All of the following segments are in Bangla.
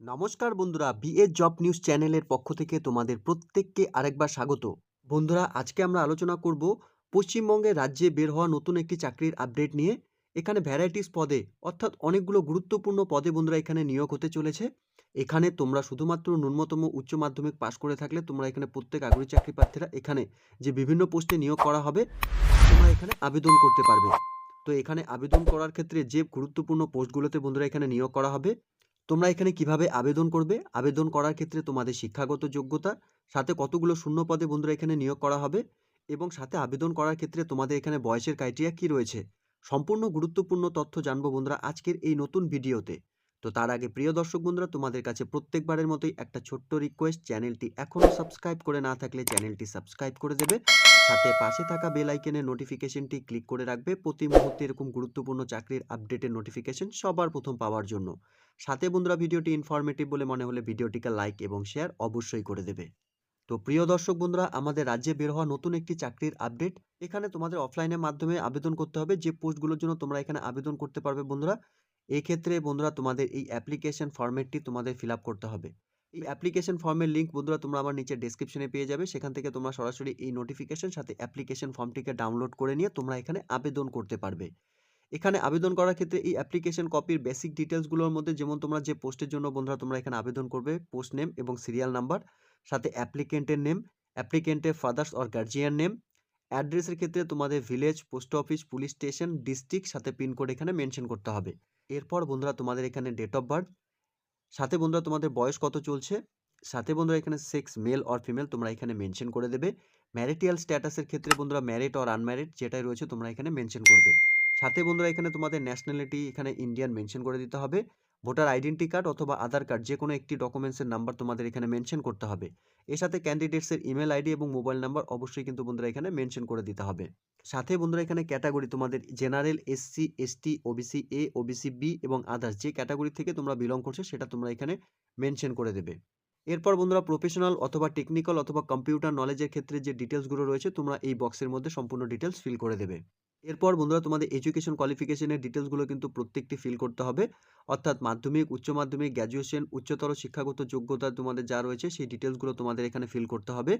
নমস্কার বন্ধুরা, বিএ জব নিউজ চ্যানেলের পক্ষ থেকে তোমাদের প্রত্যেককে আরেকবার স্বাগত। বন্ধুরা, আজকে আমরা আলোচনা করব পশ্চিমবঙ্গের রাজ্যে বের হওয়া নতুন একটি চাকরির আপডেট নিয়ে। এখানে ভ্যারাইটিস পদে, অর্থাৎ অনেকগুলো গুরুত্বপূর্ণ পদে বন্ধুরা এখানে নিয়োগ হতে চলেছে। এখানে তোমরা শুধুমাত্র ন্যূনতম উচ্চ মাধ্যমিক পাশ করে থাকলে তোমরা এখানে প্রত্যেক আগ্রহী চাকরি প্রার্থীরা এখানে যে বিভিন্ন পোস্টে নিয়োগ করা হবে, তোমরা এখানে আবেদন করতে পারবে। তো এখানে আবেদন করার ক্ষেত্রে যে গুরুত্বপূর্ণ পোস্টগুলোতে বন্ধুরা এখানে নিয়োগ করা হবে তোমরা এখানে কীভাবে আবেদন করবে? আবেদন করার ক্ষেত্রে তোমাদের শিক্ষাগত যোগ্যতা, সাথে কতগুলো শূন্য পদে বন্ধুরা এখানে নিয়োগ করা হবে এবং সাথে আবেদন করার ক্ষেত্রে তোমাদের এখানে বয়সের ক্রাইটেরিয়া কি রয়েছে? সম্পূর্ণ গুরুত্বপূর্ণ তথ্য জানব বন্ধুরা আজকের এই নতুন ভিডিওতে। তো তার আগে প্রিয় দর্শক বন্ধুরা, তোমাদের কাছে প্রত্যেকবারের মতোই একটা ছোট্ট রিকোয়েস্ট চ্যানেলটি এখনও সাবস্ক্রাইব করে না থাকলে চ্যানেলটি সাবস্ক্রাইব করে দেবে। সাথে পাশে থাকা বেল আইকনের নোটিফিকেশনটি ক্লিক করে রাখবে প্রতি মুহূর্তে এরকম গুরুত্বপূর্ণ চাকরির আপডেটের নোটিফিকেশন সবার প্রথম পাওয়ার জন্য। সাথে বন্ধুরা ভিডিওটি ইনফরমেটিভ বলে মনে হলে ভিডিওটিকে লাইক এবং শেয়ার অবশ্যই করে দেবে। তো প্রিয় দর্শক বন্ধুরা, আমাদের রাজ্যে বের হওয়া নতুন একটি চাকরির আপডেট এখানে তোমাদের অফলাইনের মাধ্যমে আবেদন করতে হবে। যে পোস্টগুলোর জন্য তোমরা এখানে আবেদন করতে পারবে বন্ধুরা, এক্ষেত্রে বন্ধুরা তোমাদের এই অ্যাপ্লিকেশন ফর্মেটটি তোমাদের ফিল করতে হবে। এই অ্যাপ্লিকেশন ফর্মের লিঙ্ক বন্ধুরা তোমরা আমার নিচে ডেসক্রিপশনে পেয়ে যাবে। সেখান থেকে তোমরা সরাসরি এই নোটিফিকেশন সাথে অ্যাপ্লিকেশন ফর্মটিকে ডাউনলোড করে নিয়ে তোমরা এখানে আবেদন করতে পারবে। এখানে আবেদন করার ক্ষেত্রে এই অ্যাপ্লিকেশন কপির বেসিক ডিটেলসগুলোর মধ্যে, যেমন তোমরা যে পোস্টের জন্য বন্ধুরা তোমরা এখানে আবেদন করবে পোস্ট নেম এবং সিরিয়াল নাম্বার সাথে অ্যাপ্লিকেন্টের নেম অ্যাপ্লিকেন্টের ফাদার্স অর গার্জিয়ান নেম অ্যাড্রেসের ক্ষেত্রে তোমাদের village post office police station district সাথে পিনকোড এখানে মেনশন করতে হবে। এরপর বন্ধুরা তোমাদের এখানে ডেট অফ বার্থ সাথে বন্ধুরা তোমাদের বয়স কত চলছে, সাথে বন্ধুরা এখানে সেক্স মেল অর ফিমেল তোমরা এখানে মেনশন করে দেবে। ম্যারিটিয়াল স্ট্যাটাসের ক্ষেত্রে বন্ধুরা ম্যারিড অর আনম্যারিড যেটাই রয়েছে তোমরা এখানে মেনশন করবে। সাথে বন্ধুরা এখানে তোমাদের ন্যাশনালিটি এখানে ইন্ডিয়ান মেনশন করে দিতে হবে। ভোটার আইডেন্টি কার্ড অথবা আধার কার্ড যে কোনো একটি ডকুমেন্টসের নাম্বার তোমাদের এখানে মেনশন করতে হবে। এর সাথে ক্যান্ডিডেটসের ইমেল আইডি এবং মোবাইল নাম্বার অবশ্যই কিন্তু বন্ধুরা এখানে মেনশন করে দিতে হবে। সাথে বন্ধুরা এখানে ক্যাটাগরি তোমাদের general SC ST OBC A OBC B এবং আদার্স যে ক্যাটাগরি থেকে তোমরা বিলং করছ সেটা তোমরা এখানে মেনশন করে দেবে। এরপর বন্ধুরা প্রফেশনাল অথবা টেকনিক্যাল অথবা কম্পিউটার নলেজের ক্ষেত্রে যে ডিটেলসগুলো রয়েছে তোমরা এই বক্সের মধ্যে সম্পূর্ণ ডিটেলস ফিল করে দেবে। এরপর বন্ধুরা তোমাদের এডুকেশন কোয়ালিফিকেশনের ডিটেলসগুলো কিন্তু প্রত্যেকটি ফিল করতে হবে। অর্থাৎ মাধ্যমিক, উচ্চ মাধ্যমিক গ্র্যাজুয়েশন উচ্চতর শিক্ষাগত যোগ্যতা তোমাদের যা রয়েছে সেই ডিটেলসগুলো তোমাদের এখানে ফিল করতে হবে।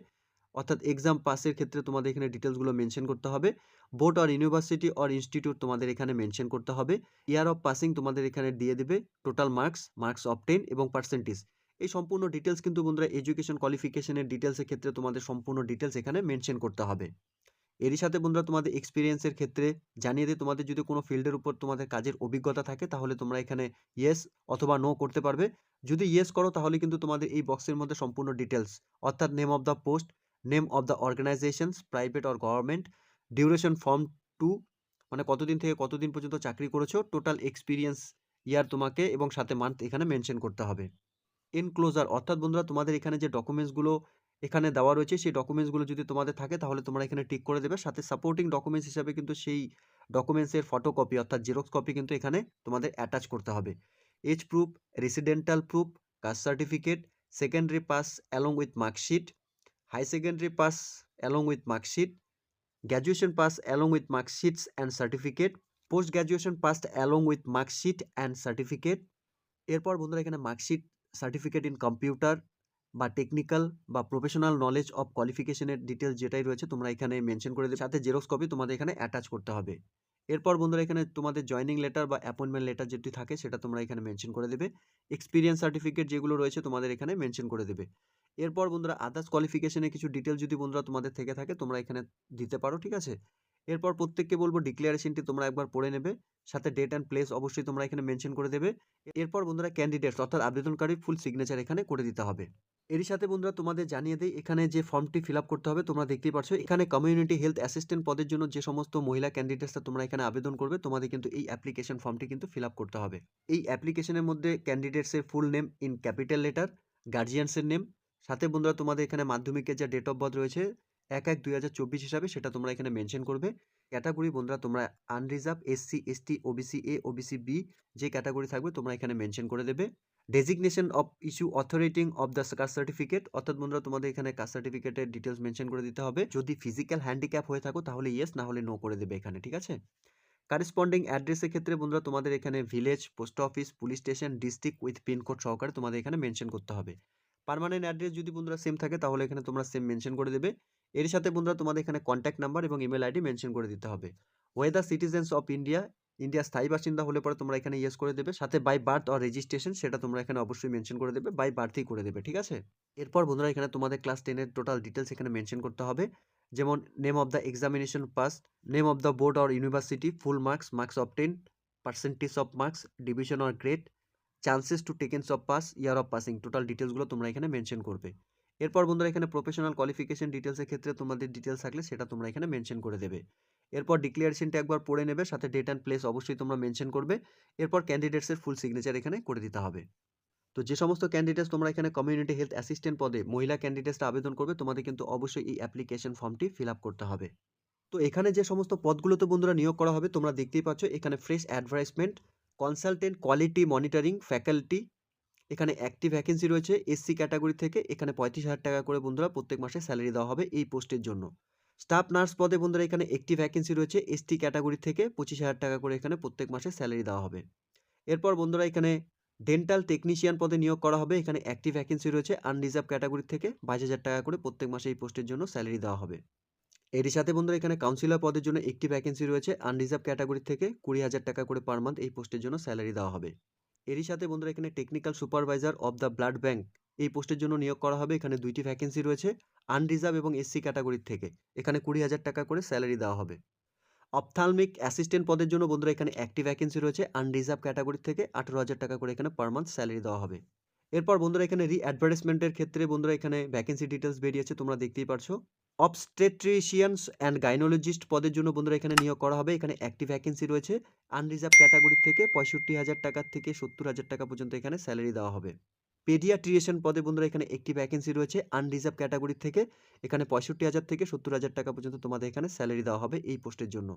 অর্থাৎ এক্সাম পাসের ক্ষেত্রে তোমাদের এখানে ডিটেলসগুলো মেনশন করতে হবে। Board or university or institute তোমাদের এখানে মেনশন করতে হবে। ইয়ার অফ পাসিং তোমাদের এখানে দিয়ে দেবে total marks marks of ten এবং পার্সেন্টেজ এই সম্পূর্ণ ডিটেলস কিন্তু বন্ধুরা এডুকেশন কোয়ালিফিকেশনের ডিটেলসের ক্ষেত্রে তোমাদের সম্পূর্ণ ডিটেলস এখানে মেনশন করতে হবে। এরই সাথে বন্ধুরা তোমাদের এক্সপিরিয়েন্সের ক্ষেত্রে জানিয়ে দিই, তোমাদের যদি কোনো ফিল্ডের উপর তোমাদের কাজের অভিজ্ঞতা থাকে, তাহলে তোমরা এখানে ইয়েস অথবা নো করতে পারবে। যদি ইয়েস করো, তাহলে কিন্তু তোমাদের এই বক্সের মধ্যে সম্পূর্ণ ডিটেলস অর্থাৎ name of the post name of the organisations private or government duration from to মানে কতদিন থেকে কতদিন পর্যন্ত চাকরি করেছ টোটাল এক্সপিরিয়েন্স ইয়ার তোমাকে এবং সাথে মান্থ এখানে মেনশন করতে হবে। এনক্লোজার অর্থাৎ বন্ধুরা তোমাদের এখানে যে ডকুমেন্টসগুলো এখানে দেওয়া রয়েছে, সেই ডকুমেন্টসগুলো যদি তোমাদের থাকে তাহলে তোমরা এখানে টিক করে দেবে। সাথে সাপোর্টিং ডকুমেন্টস হিসাবে কিন্তু সেই ডকুমেন্টসের ফটোকপি অর্থাৎ জেরক্স কপি কিন্তু এখানে তোমাদের অ্যাটাচ করতে হবে। Age proof residential proof caste certificate secondary pass along with marksheet high secondary pass along with marksheet graduation pass along with marksheets and certificate post graduation pass along with marksheet and certificate এরপর বন্ধুরা এখানে মার্কশিট সার্টিফিকেট ইন কম্পিউটার বা টেকনিক্যাল বা প্রফেশনাল নলেজ অফ কোয়ালিফিকেশনের ডিটেলস যেটাই রয়েছে, তোমরা এখানে মেনশন করে দেবে। সাথে জেরক্স কপি তোমাদের এখানে অ্যাটাচ করতে হবে। এরপর বন্ধুরা এখানে তোমাদের জয়নিং লেটার বা অ্যাপয়েন্টমেন্ট লেটার যেটি থাকে, সেটা তোমরা এখানে মেনশন করে দেবে। এক্সপিরিয়েন্স সার্টিফিকেট যেগুলো রয়েছে, তোমাদের এখানে মেনশন করে দেবে। এরপর বন্ধুরা আদার্স কোয়ালিফিকেশনের কিছু ডিটেলস যদি বন্ধুরা তোমাদের থেকে থাকে, তোমরা এখানে দিতে পারো, ঠিক আছে? এরপর প্রত্যেককে বলব ডিক্লারেশনটি তোমরা একবার পড়ে নেবে। সাথে ডেট অ্যান্ড প্লেস অবশ্যই তোমরা এখানে মেনশন করে দেবে। এরপর বন্ধুরা ক্যান্ডিডেটস অর্থাৎ আবেদনকারীর ফুল সিগনেচার এখানে করে দিতে হবে। এরই সাথে বন্ধুরা তোমাদের জানিয়ে দেই, এখানে যে ফর্মটি ফিল করতে হবে, তোমরা দেখতেই পাচ্ছ এখানে কমিউনিটি হেলথ অ্যাসিস্ট্যান্ট পদের জন্য যে সমস্ত মহিলা ক্যান্ডিডেটসরা তোমরা এখানে আবেদন করবে, তোমাদের কিন্তু এই অ্যাপ্লিকেশন ফর্মটি কিন্তু ফিল করতে হবে। এই অ্যাপ্লিকেশনের মধ্যে ক্যান্ডিডেটসের full name in capital letter গার্জিয়ানসের name সাথে বন্ধুরা তোমাদের এখানে মাধ্যমিকের যা ডেট অফ বার্থ রয়েছে, এক এক দুই হাজার চব্বিশ হিসাবে সেটা তোমরা এখানে মেনশন করবে। ক্যাটাগরি বন্ধুরা তোমরা unreserve SC ST OBC A OBC B যে ক্যাটাগরি থাকবে তোমরা এখানে মেনশন করে দেবে। Designation of issue authority of the caste certificate অর্থাৎ বন্ধুরা, তোমাদের এখানে কাস্ট সার্টিফিকেটের ডিটেলস মেনশন করে দিতে হবে। যদি ফিজিক্যাল হ্যান্ডিক্যাপ হয়ে থাকো, তাহলে ইয়েস না হলে নো করে দেবে এখানে, ঠিক আছে? কারেসপন্ডিং অ্যাড্রেসের ক্ষেত্রে বন্ধুরা, তোমাদের এখানে village post office police station district with pin code সহকারে তোমাদের এখানে মেনশন করতে হবে। পার্মানেন্ট অ্যাড্রেস যদি বন্ধুরা সেম থাকে, তাহলে এখানে তোমরা সেম মেনশন করে দেবে। এর সাথে বন্ধুরা, তোমাদের এখানে কন্ট্যাক্ট নাম্বার এবং ইমেল আইডি মেনশন করে দিতে হবে। Whether citizens of India India স্থায়ী বাসিন্দা হলে পরে তোমরা এখানে ইয়েস করে দেবে। সাথে বাই বার্থ অর রেজিস্ট্রেশন সেটা তোমরা এখানে অবশ্যই মেনশন করে দেবে বাই বার্থই করে দেবে, ঠিক আছে? এরপর বন্ধুরা এখানে তোমাদের ক্লাস টেনের টোটাল ডিটেলস এখানে মেনশন করতে হবে। যেমন name of the examination pass name of the board or university full marks marks obtain percentage of marks division or grade chances to taken of pass year of passing total ডিটেলসগুলো তোমরা এখানে মেনশন করবে। এরপর বন্ধুরা এখানে প্রফেশনাল কোয়ালিফিকেশন ডিটেলসের ক্ষেত্রে তোমাদের ডিটেলস থাকলে সেটা তোমরা এখানে মেনশন করে দেবে। এরপর ডিক্লারেশনটা একবার পড়ে নেবে, সাথে ডেট অ্যান্ড প্লেস অবশ্যই তোমরা মেনশন করবে। এরপর ক্যান্ডিডেটসের ফুল সিগনেচার এখানে করে দিতে হবে। তো যে সমস্ত ক্যান্ডিডেটস তোমরা এখানে কমিউনিটি হেলথ অ্যাসিস্ট্যান্ট পদে মহিলা ক্যান্ডিডেটসরা আবেদন করবে, তোমাদের কিন্তু অবশ্যই এই অ্যাপ্লিকেশন ফর্মটি ফিল করতে হবে। তো এখানে যে সমস্ত পদগুলোতে বন্ধুরা নিয়োগ করা হবে, তোমরা দেখতেই পাচ্ছ, এখানে fresh advertisement consultant quality monitoring faculty এখানে অ্যাক্টিভ ভ্যাকেন্সি রয়েছে এসসি ক্যাটাগরি থেকে এখানে পঁয়ত্রিশ হাজার টাকা করে বন্ধুরা প্রত্যেক মাসে স্যালারি দেওয়া হবে এই পোস্টের জন্য। স্টাফ নার্স পদে বন্ধুরা এখানে একটি ভ্যাকেন্সি রয়েছে এসটি ক্যাটাগরি থেকে পঁচিশ হাজার টাকা করে এখানে প্রত্যেক মাসে স্যালারি দেওয়া হবে। এরপর বন্ধুরা এখানে ডেন্টাল টেকনিশিয়ান পদে নিয়োগ করা হবে, এখানে একটি ভ্যাকেন্সি রয়েছে আনরিজার্ভ ক্যাটাগরি থেকে বাইশ হাজার টাকা করে প্রত্যেক মাসে এই পোস্টের জন্য স্যালারি দেওয়া হবে। এরই সাথে বন্ধুরা এখানে কাউন্সিলর পদের জন্য একটি ভ্যাকেন্সি রয়েছে আনরিজার্ভ ক্যাটাগরি থেকে কুড়ি হাজার টাকা করে পার মান্থ এই পোস্টের জন্য স্যালারি দেওয়া হবে। এরই সাথে বন্ধুরা এখানে technical supervisor of the blood bank এই পোস্টের জন্য নিয়োগ করা হবে। এখানে দুইটি ভ্যাকেন্সি রয়েছে আনরিজার্ভ এবং এসসি ক্যাটাগরির থেকে। এখানে কুড়ি হাজার টাকা করে স্যালারি দেওয়া হবে। অপথালমিক অ্যাসিস্ট্যান্ট পদের জন্য বন্ধুরা এখানে একটি ভ্যাকেন্সি রয়েছে আনরিজার্ভ ক্যাটাগরি থেকে আঠেরো হাজার টাকা করে এখানে পার মান্থ স্যালারি দেওয়া হবে। এরপর বন্ধুরা এখানে রি অ্যাডভার্টাইজমেন্টের ক্ষেত্রে বন্ধুরা এখানে ভ্যাকেন্সি ডিটেলস বেরিয়েছে, তোমরা দেখতেই পারছ। অবস্টেট্রিশিয়ানস অ্যান্ড গাইনোলজিস্ট পদের জন্য বন্ধুরা এখানে নিয়োগ করা হবে। এখানে একটি ভ্যাকেন্সি রয়েছে। আনরিজার্ভ ক্যাটাগরি থেকে পঁয়ষট্টি হাজার টাকার থেকে সত্তর হাজার টাকা পর্যন্ত এখানে স্যালারি দেওয়া হবে। পেডিয়াট্রিশিয়ান পদে বন্ধুরা এখানে একটি ভ্যাকেন্সি রয়েছে। আনরিজার্ভ ক্যাটাগরি থেকে এখানে পঁয়ষট্টি হাজার থেকে সত্তর হাজার টাকা পর্যন্ত তোমাদের এখানে স্যালারি দেওয়া হবে এই পোস্টের জন্য।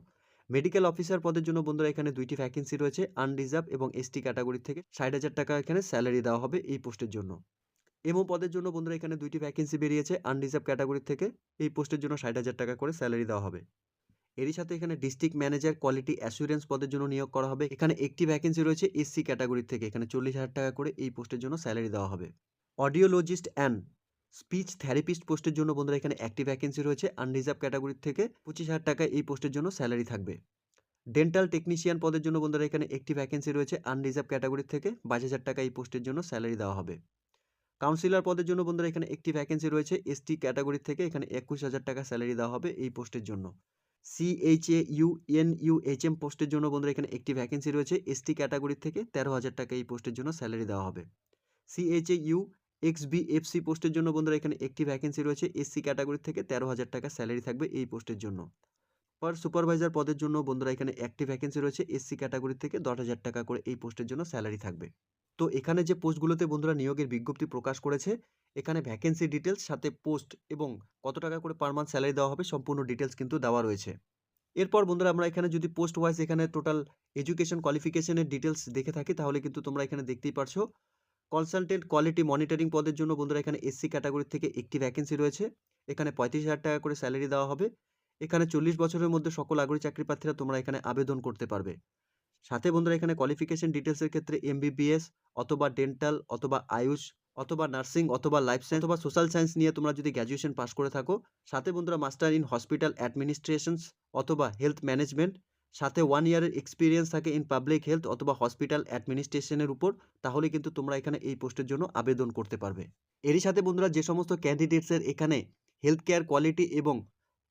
মেডিকেল অফিসার পদের জন্য বন্ধুরা এখানে দুইটি ভ্যাকেন্সি রয়েছে। আনরিজার্ভ এবং এসটি ক্যাটাগরি থেকে ষাট হাজার টাকা এখানে স্যালারি দেওয়া হবে এই পোস্টের জন্য। এমও পদের জন্য বন্ধুরা এখানে দুইটি ভ্যাকেন্সি বেরিয়েছে আনরিজার্ভ ক্যাটাগরি থেকে। এই পোস্টের জন্য ষাট হাজার টাকা করে স্যালারি দেওয়া হবে। এরই সাথে এখানে ডিস্ট্রিক্ট ম্যানেজার কোয়ালিটি অ্যাসুরেন্স পদের জন্য নিয়োগ করা হবে। এখানে একটি ভ্যাকেন্সি রয়েছে এসসি ক্যাটাগরি থেকে, এখানে চল্লিশ হাজার টাকা করে এই পোস্টের জন্য স্যালারি দেওয়া হবে। অডিওলজিস্ট অ্যান্ড স্পিচ থেরাপিস্ট পোস্টের জন্য বন্ধুরা এখানে একটি ভ্যাকেন্সি রয়েছে আনরিজার্ভ ক্যাটাগরি থেকে পঁচিশ হাজার টাকা এই পোস্টের জন্য স্যালারি থাকবে। ডেন্টাল টেকনিশিয়ান পদের জন্য বন্ধুরা এখানে একটি ভ্যাকেন্সি রয়েছে আনরিজার্ভ ক্যাটাগরি থেকে বাইশ হাজার টাকা এই পোস্টের জন্য স্যালারি দেওয়া হবে। কাউন্সিলর পদের জন্য বন্ধুরা এখানে একটি ভ্যাকেন্সি রয়েছে। এসটি ক্যাটাগরি থেকে এখানে একুশ হাজার টাকা স্যালারি দেওয়া হবে এই পোস্টের জন্য। C H A U N U H M পোস্টের জন্য বন্ধুরা এখানে একটি ভ্যাকেন্সি রয়েছে। এসটি ক্যাটাগরি থেকে তেরো হাজার টাকা এই পোস্টের জন্য স্যালারি দেওয়া হবে। C H A U X B F C পোস্টের জন্য বন্ধুরা এখানে একটি ভ্যাকেন্সি রয়েছে। এসসি ক্যাটাগরি থেকে তেরো হাজার টাকা স্যালারি থাকবে এই পোস্টের জন্য। পার সুপারভাইজার পদের জন্য বন্ধুরা এখানে একটি ভ্যাকেন্সি রয়েছে। এসসি ক্যাটাগরি থেকে দশ হাজার টাকা করে এই পোস্টের জন্য স্যালারি থাকবে। তো এখানে যে পোস্টগুলোতে বন্ধুরা নিয়োগের বিজ্ঞপ্তি প্রকাশ করেছে, এখানে ভ্যাকেন্সি ডিটেলস সাথে পোস্ট এবং কত টাকা করে পার মান্থ স্যালারি দেওয়া হবে সম্পূর্ণ ডিটেলস কিন্তু দেওয়া রয়েছে। এরপর বন্ধুরা আমরা এখানে যদি পোস্ট ওয়াইজ এখানে টোটাল এডুকেশন কোয়ালিফিকেশনের ডিটেলস দেখে থাকি, তাহলে কিন্তু তোমরা এখানে দেখতেই পারছ। কনসালটেন্ট কোয়ালিটি মনিটরিং পদের জন্য বন্ধুরা এখানে এসসি ক্যাটাগরি থেকে একটি ভ্যাকেন্সি রয়েছে। এখানে পঁয়ত্রিশ হাজার টাকা করে স্যালারি দেওয়া হবে। এখানে চল্লিশ বছরের মধ্যে সকল আগ্রহী চাকরি প্রার্থীরা তোমরা এখানে আবেদন করতে পারবে। সাথে বন্ধুরা এখানে কোয়ালিফিকেশন ডিটেলসের ক্ষেত্রে এমবিবিএস অথবা ডেন্টাল অথবা আয়ুষ অথবা নার্সিং অথবা লাইফ সায়েন্স অথবা সোশ্যাল সায়েন্স নিয়ে তোমরা যদি গ্র্যাজুয়েশন পাস করে থাকো। সাথে বন্ধুরা মাস্টার ইন হসপিটাল অ্যাডমিনিস্ট্রেশনস অথবা হেলথ ম্যানেজমেন্ট সাথে ওয়ান ইয়ারের এক্সপিরিয়েন্স থাকে ইন পাবলিক হেলথ অথবা হসপিটাল অ্যাডমিনিস্ট্রেশনের উপর। তাহলে কিন্তু তোমরা এখানে এই পোস্টের জন্য আবেদন করতে পারবে। এরই সাথে বন্ধুরা যে সমস্ত ক্যান্ডিডেটসের এখানে হেলথ কেয়ার কোয়ালিটি এবং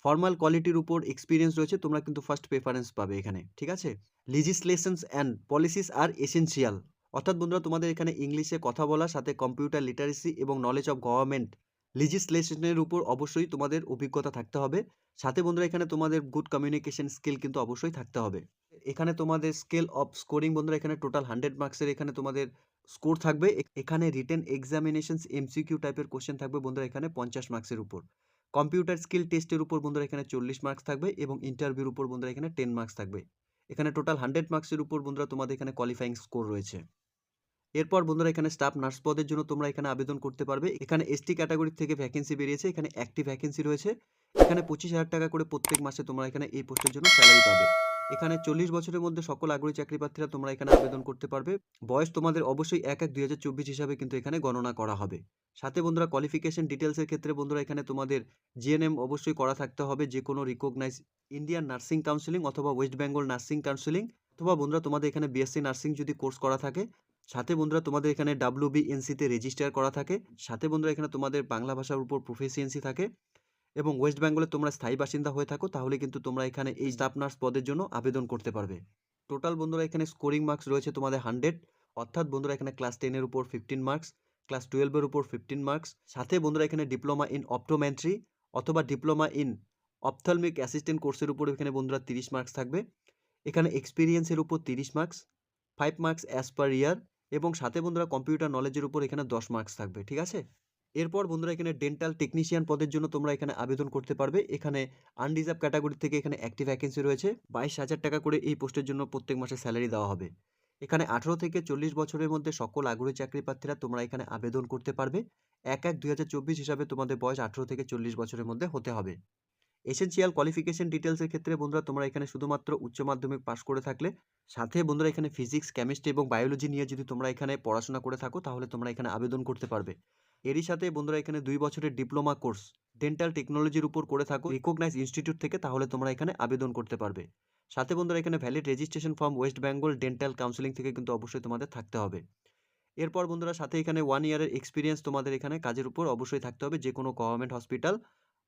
ফর্মাল কোয়ালিটির উপর এক্সপিরিয়েন্স রয়েছে, তোমরা কিন্তু ফার্স্ট প্রেফারেন্স পাবে এখানে, ঠিক আছে? লিজিসলেশনস অ্যান্ড পলিসিস আর এসেনশিয়াল অর্থাৎ বন্ধুরা, তোমাদের এখানে ইংলিশে কথা বলা সাথে কম্পিউটার লিটারেসি এবং নলেজ অফ গভর্নমেন্ট লিজিসলেশনের উপর অবশ্যই তোমাদের অভিজ্ঞতা থাকতে হবে। সাথে বন্ধুরা, এখানে তোমাদের গুড কমিউনিকেশন স্কিল কিন্তু অবশ্যই থাকতে হবে। এখানে তোমাদের স্কেল অফ স্কোরিং বন্ধুরা, এখানে টোটাল হান্ড্রেড মার্কসের এখানে তোমাদের স্কোর থাকবে। এখানে রিটেন এক্সামিনেশনস এমসিকিউ টাইপের কোশ্চেন থাকবে বন্ধুরা, এখানে পঞ্চাশ মার্কসের উপর। কম্পিউটার স্কিল টেস্টের উপর বন্ধুরা এখানে চল্লিশ মার্কস থাকবে এবং ইন্টারভিউর উপর বন্ধুরা এখানে টেন মার্কস থাকবে। এখানে টোটাল হান্ড্রেড মার্কসের উপর বন্ধুরা তোমাদের এখানে কোয়ালিফাইং স্কোর রয়েছে। এরপর বন্ধুরা এখানে স্টাফ নার্স পদের জন্য তোমরা এখানে আবেদন করতে পারবে। এখানে এসটি ক্যাটাগরি থেকে ভ্যাকেন্সি বেরিয়েছে, এখানে একটি ভ্যাকেন্সি রয়েছে। এখানে পঁচিশ হাজার টাকা করে প্রত্যেক মাসে তোমরা এখানে এই পোস্টের জন্য স্যালারি পাবে। এখানে চল্লিশ বছরের মধ্যে সকল আগ্রহী চাকরি প্রার্থীরা তোমরা এখানে আবেদন করতে পারবে। বয়স তোমাদের অবশ্যই এক এক দুই হিসাবে কিন্তু এখানে গণনা করা হবে। সাথে বন্ধুরা কোয়ালিফিকেশন ডিটেলসের ক্ষেত্রে বন্ধুরা এখানে তোমাদের জিএনএম অবশ্যই করা থাকতে হবে। যে কোনো রিকগনাইজ ইন্ডিয়ান নার্সিং কাউন্সিলিং অথবা ওয়েস্ট বেঙ্গল নার্সিং কাউন্সিলিং অথবা বন্ধুরা তোমাদের এখানে বিএসসি নার্সিং যদি কোর্স করা থাকে, সাথে বন্ধুরা তোমাদের এখানে ডাব্লিউ বিএনসিতে রেজিস্টার করা থাকে, সাথে বন্ধুরা এখানে তোমাদের বাংলা ভাষার উপর প্রফেসিয়েন্সি থাকে। এবং ওয়েস্ট বেঙ্গলে তোমরা স্থায়ী বাসিন্দা হয়ে থাকো তাহলে কিন্তু তোমরা এখানে এই স্টাফ নার্স পদের জন্য আবেদন করতে পারবে। টোটাল বন্ধুরা এখানে স্কোরিং মার্কস রয়েছে তোমাদের হান্ড্রেড অর্থাৎ বন্ধুরা এখানে ক্লাস টেনের উপর ফিফটিন মার্কস ক্লাস টুয়েলভের উপর ফিফটিন মার্কস সাথে বন্ধুরা এখানে ডিপ্লোমা ইন অপটোমেন্ট্রি অথবা ডিপ্লোমা ইন অপথলমিক অ্যাসিস্ট্যান্ট কোর্সের উপর এখানে বন্ধুরা তিরিশ মার্কস থাকবে। এখানে এক্সপিরিয়েন্সের উপর তিরিশ marks five marks as per year এবং সাথে বন্ধুরা কম্পিউটার নলেজের উপর এখানে দশ মার্কস থাকবে ঠিক আছে? এরপর বন্ধুরা এখানে ডেন্টাল টেকনিশিয়ান পদের জন্য তোমরা এখানে আবেদন করতে পারবে। এখানে আনরিজার্ভ ক্যাটাগরি থেকে এখানে অ্যাক্টিভ ভ্যাকেন্সি রয়েছে। বাইশ হাজার টাকা করে এই পোস্টের জন্য প্রত্যেক মাসে স্যালারি দেওয়া হবে। এখানে আঠারো থেকে চল্লিশ বছরের মধ্যে সকল আগ্রহী চাকরি প্রার্থীরা তোমরা এখানে আবেদন করতে পারবে। এক এক দুই হিসাবে তোমাদের বয়স আঠারো থেকে চল্লিশ বছরের মধ্যে হতে হবে। এসেন্সিয়াল কোয়ালিফিকেশন ডিটেলসের ক্ষেত্রে বন্ধুরা তোমরা এখানে শুধুমাত্র উচ্চ মাধ্যমিক পাস করে থাকলে, সাথে বন্ধুরা এখানে ফিজিক্স কেমিস্ট্রি এবং বায়োলজি নিয়ে যদি তোমরা এখানে পড়াশোনা করে থাকো, তাহলে তোমরা এখানে আবেদন করতে পারবে। এরই সাথে বন্ধুরা এখানে দুই বছরের ডিপ্লোমা কোর্স ডেন্টাল টেকনোলজির উপর করে থাকো। রিকগনাইজ ইনস্টিটিউট থেকে তাহলে তোমরা এখানে আবেদন করতে পারবে। সাথে বন্ধুরা এখানে valid registration form West Bengal dental counselling থেকে কিন্তু অবশ্যই তোমাদের থাকতে হবে। এরপর বন্ধুরা সাথে এখানে ওয়ান ইয়ারের এক্সপিরিয়েন্স তোমাদের এখানে কাজের উপর অবশ্যই থাকতে হবে যে কোনো গভর্নমেন্ট হসপিটাল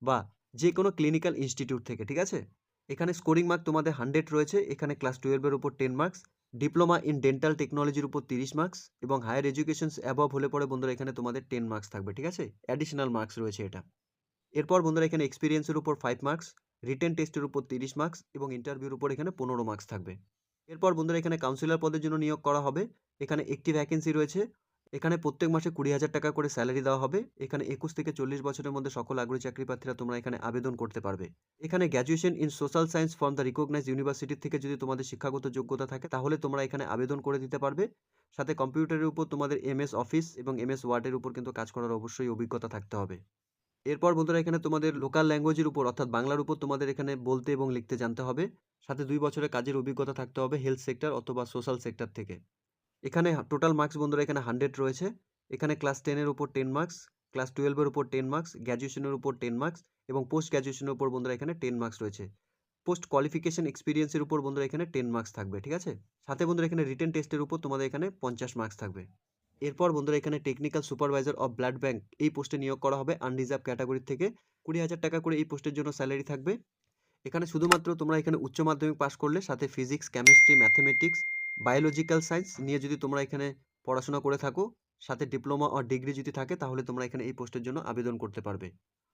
বা যে কোনো ক্লিনিক্যাল ইনস্টিটিউট থেকে, ঠিক আছে? এখানে স্কোরিং মার্ক তোমাদের হান্ড্রেড রয়েছে। এখানে ক্লাস টুয়েলভের উপর ten marks diploma in dental টেকনোলজির উপর তিরিশ মার্কস এবং হায়ার এডুকেশন অ্যাবভ হলে পরে বন্ধুরা এখানে তোমাদের টেন মার্কস থাকবে, ঠিক আছে? অ্যাডিশনাল মার্কস রয়েছে এটা। এরপর বন্ধুরা এখানে এক্সপিরিয়েন্সের উপর ফাইভ মার্কস রিটেন টেস্টের উপর তিরিশ মার্কস এবং ইন্টারভিউর উপর এখানে পনেরো মার্কস থাকবে। এরপর বন্ধুরা এখানে কাউন্সিলর পদের জন্য নিয়োগ করা হবে। এখানে একটি ভ্যাকেন্সি রয়েছে। এখানে প্রত্যেক মাসে কুড়ি হাজার টাকা করে স্যালারি দেওয়া হবে। এখানে একুশ থেকে চল্লিশ বছরের মধ্যে সকল আগ্রহী চাকরি প্রার্থীরা তোমরা এখানে আবেদন করতে পারবে। এখানে graduation in social science from the recognise university থেকে যদি তোমাদের শিক্ষাগত যোগ্যতা থাকে, তাহলে তোমরা এখানে আবেদন করে দিতে পারবে। সাথে কম্পিউটারের উপর তোমাদের এমএস অফিস এবং এমএস ওয়ার্ডের উপর কিন্তু কাজ করার অবশ্যই অভিজ্ঞতা থাকতে হবে। এরপর বন্ধুরা, এখানে তোমাদের লোকাল ল্যাঙ্গুয়েজের উপর অর্থাৎ বাংলার উপর তোমাদের এখানে বলতে এবং লিখতে জানতে হবে। সাথে দুই বছরের কাজের অভিজ্ঞতা থাকতে হবে হেলথ সেক্টর অথবা সোশ্যাল সেক্টর থেকে। এখানে টোটাল মার্কস বন্ধুরা এখানে হান্ড্রেড রয়েছে। এখানে ক্লাস টেনের উপর টেন মার্কস ক্লাস টুয়েলভের উপর টেন মার্কস গ্র্যাজুয়েশনের উপর টেন মার্কস এবং পোস্ট গ্র্যাজুয়েশনের উপর বন্ধুরা এখানে টেন মার্কস রয়েছে। পোস্ট কোয়ালিফিকেশন এক্সপিরিয়েন্সের উপর বন্ধুরা এখানে টেন মার্কস থাকবে, ঠিক আছে? সাথে বন্ধুরা এখানে রিটেন টেস্টের উপর তোমাদের এখানে পঞ্চাশ মার্কস থাকবে। এরপর বন্ধুরা এখানে technical supervisor of blood bank এই পোস্টে নিয়োগ করা হবে আনরিজার্ভ ক্যাটাগরি থেকে। কুড়ি হাজার টাকা করে এই পোস্টের জন্য স্যালারি থাকবে। এখানে শুধুমাত্র তোমরা এখানে উচ্চ মাধ্যমিক পাশ করলে, সাথে physics chemistry mathematics biological science নিয়ে যদি তোমরা এখানে পড়াশোনা করে থাকো, সাথে ডিপ্লোমা ও ডিগ্রি যদি থাকে, তাহলে তোমরা এখানে এই পোস্টের জন্য আবেদন করতে পারবে।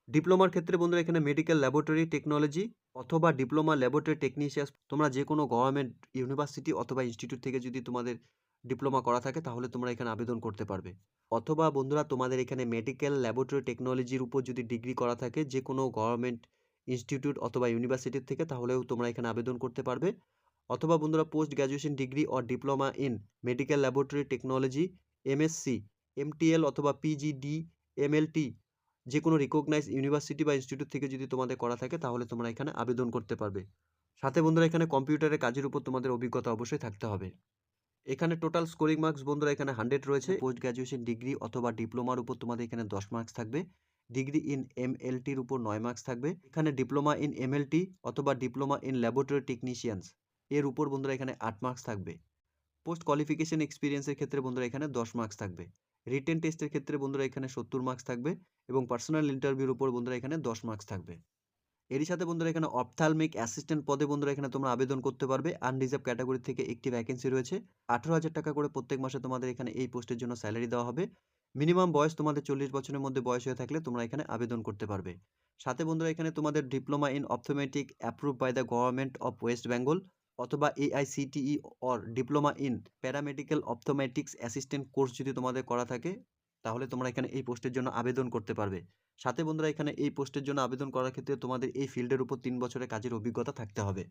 ডিপ্লোমার ক্ষেত্রে বন্ধুরা, এখানে মেডিকেল ল্যাবরেটরি টেকনোলজি অথবা ডিপ্লোমা ল্যাবরেটরি টেকনিশিয়াস তোমরা যে কোনো গভর্নমেন্ট ইউনিভার্সিটি অথবা ইনস্টিটিউট থেকে যদি তোমাদের ডিপ্লোমা করা থাকে, তাহলে তোমরা এখানে আবেদন করতে পারবে। অথবা বন্ধুরা, তোমাদের এখানে মেডিকেল ল্যাবরেটরি টেকনোলজির উপর যদি ডিগ্রি করা থাকে, যে কোনো গভর্নমেন্ট ইনস্টিটিউট অথবা ইউনিভার্সিটির থেকে, তাহলেও তোমরা এখানে আবেদন করতে পারবে। অথবা বন্ধুরা post graduation degree or diploma in medical laboratory technology MSc MTL অথবা পিজিডি এমএলটি যে কোনো রিকগনাইজ ইউনিভার্সিটি বা ইনস্টিটিউট থেকে যদি তোমাদের করা থাকে তাহলে তোমরা এখানে আবেদন করতে পারবে। সাথে বন্ধুরা এখানে কম্পিউটারের কাজের উপর তোমাদের অভিজ্ঞতা অবশ্যই থাকতে হবে। এখানে টোটাল স্কোরিং মার্কস বন্ধুরা এখানে হান্ড্রেড রয়েছে। পোস্ট গ্র্যাজুয়েশন ডিগ্রি অথবা ডিপ্লোমার উপর তোমাদের এখানে দশ মার্কস থাকবে। ডিগ্রি ইন এম এমএলটির উপর নয় মার্কস থাকবে। এখানে ডিপ্লোমা ইন এমএলটি অথবা ডিপ্লোমা ইন ল্যাবরেটরি টেকনিশিয়ানস এর উপর বন্ধুরা এখানে আট মার্কস থাকবে। পোস্ট কোয়ালিফিকেশন এক্সপিরিয়েন্সের ক্ষেত্রে বন্ধুরা এখানে দশ মার্কস থাকবে। রিটেন টেস্টের ক্ষেত্রে বন্ধুরা এখানে সত্তর মার্কস থাকবে এবং পার্সোনাল ইন্টারভিউর উপর বন্ধুরা এখানে দশ মার্কস থাকবে। এরই সাথে বন্ধুরা এখানে অপথালমিক অ্যাসিস্ট্যান্ট পদে বন্ধুরা এখানে তোমরা আবেদন করতে পারবে। আনরিজার্ভ ক্যাটাগরি থেকে একটি ভ্যাকেন্সি রয়েছে। আঠারো হাজার টাকা করে প্রত্যেক মাসে তোমাদের এখানে এই পোস্টের জন্য স্যালারি দেওয়া হবে। মিনিমাম বয়স তোমাদের চল্লিশ বছরের মধ্যে বয়স হয়ে থাকলে তোমরা এখানে আবেদন করতে পারবে। সাথে বন্ধুরা এখানে তোমাদের diploma in optometric approve by the government of West Bengal অথবা AICTE or diploma in paramedical optometrics assistant course যদি তোমাদের করা থাকে, তাহলে তোমরা এখানে এই পোস্টের জন্য আবেদন করতে পারবে। সাথে বন্ধুরা, এখানে এই পোস্টের জন্য আবেদন করার ক্ষেত্রে তোমাদের এই ফিল্ডের উপর তিন বছরের কাজের অভিজ্ঞতা থাকতে হবে।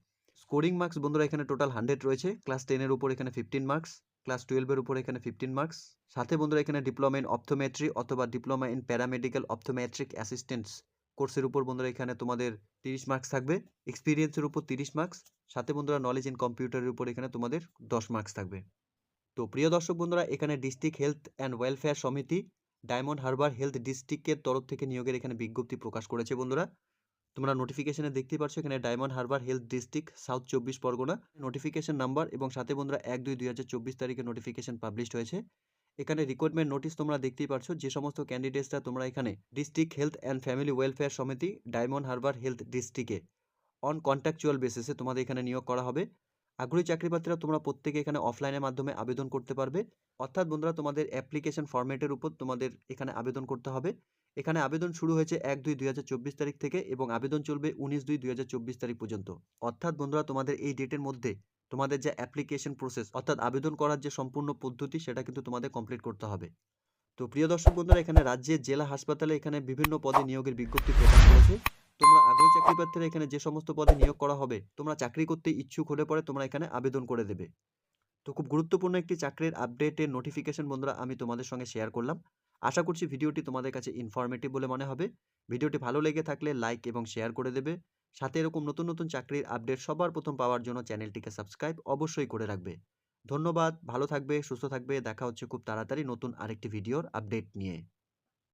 স্কোরিং মার্কস বন্ধুরা, এখানে টোটাল হান্ড্রেড রয়েছে। ক্লাস টেনের উপর এখানে ফিফটিন মার্কস ক্লাস টুয়েলভের উপর এখানে ফিফটিন মার্কস সাথে বন্ধুরা, এখানে ডিপ্লোমা ইন অপথোমেট্রি অথবা diploma in paramedical optometric assistants কোর্সের উপর বন্ধুরা, এখানে তোমাদের তিরিশ মার্কস থাকবে। এক্সপিরিয়েন্সের উপর তিরিশ মার্কস সাথে বন্ধুরা নলেজ ইন কম্পিউটারের উপর এখানে তোমাদের দশ মার্কস থাকবে। তো প্রিয় দর্শক বন্ধুরা, এখানে district health and welfare Samiti Diamond Harbour health ডিস্ট্রিক্টের তরফ থেকে নিয়োগের এখানে বিজ্ঞপ্তি প্রকাশ করেছে বন্ধুরা। তোমরা নোটিফিকেশনে দেখতেই পাচ্ছ এখানে Diamond Harbour health district south চব্বিশ পরগনা নোটিফিকেশন নাম্বার এবং সাথে বন্ধুরা এক দুই দুই হাজার চব্বিশ তারিখে নোটিফিকেশন পাবলিশড হয়েছে। এখানে রিক্রুটমেন্ট নোটিশ তোমরা দেখতেই পারছ, যে সমস্ত ক্যান্ডিডেটসরা তোমরা এখানে district health and family welfare Samiti Diamond Harbour health ডিস্ট্রিক্টে অন কন্ট্রাকচুয়াল বেসিসে তোমাদের এখানে নিয়োগ করা হবে। আগ্রহী চাকরিপ্রার্থীরা তোমরা প্রত্যেকে এখানে অফলাইনের মাধ্যমে আবেদন করতে পারবে। অর্থাৎ বন্ধুরা, তোমাদের অ্যাপ্লিকেশন ফরম্যাটের উপর তোমাদের এখানে আবেদন করতে হবে। এখানে আবেদন শুরু হয়েছে এক দুই দুই হাজার চব্বিশ তারিখ থেকে এবং আবেদন চলবে উনিশ দুই দুই হাজার চব্বিশ তারিখ পর্যন্ত। অর্থাৎ বন্ধুরা, তোমাদের এই ডেটের মধ্যে তোমাদের যে অ্যাপ্লিকেশন প্রসেস অর্থাৎ আবেদন করার যে সম্পূর্ণ পদ্ধতি, সেটা কিন্তু তোমাদের কমপ্লিট করতে হবে। তো প্রিয় দর্শক বন্ধুরা, এখানে রাজ্যের জেলা হাসপাতালে এখানে বিভিন্ন পদে নিয়োগের বিজ্ঞপ্তি প্রকাশ করেছে। আগ্রহী চাকরি প্রার্থীরা এখানে যে সমস্ত পদে নিয়োগ করা হবে, তোমরা চাকরি করতে ইচ্ছুক হলে পরে তোমরা এখানে আবেদন করে দেবে। তো খুব গুরুত্বপূর্ণ একটি চাকরির আপডেটের নোটিফিকেশন বন্ধুরা আমি তোমাদের সঙ্গে শেয়ার করলাম। আশা করছি ভিডিওটি তোমাদের কাছে ইনফরমেটিভ বলে মনে হবে। ভিডিওটি ভালো লেগে থাকলে লাইক এবং শেয়ার করে দেবে। সাথে এরকম নতুন নতুন চাকরির আপডেট সবার প্রথম পাওয়ার জন্য চ্যানেলটিকে সাবস্ক্রাইব অবশ্যই করে রাখবে। ধন্যবাদ, ভালো থাকবে, সুস্থ থাকবে। দেখা হচ্ছে খুব তাড়াতাড়ি নতুন আরেকটি ভিডিওর আপডেট নিয়ে।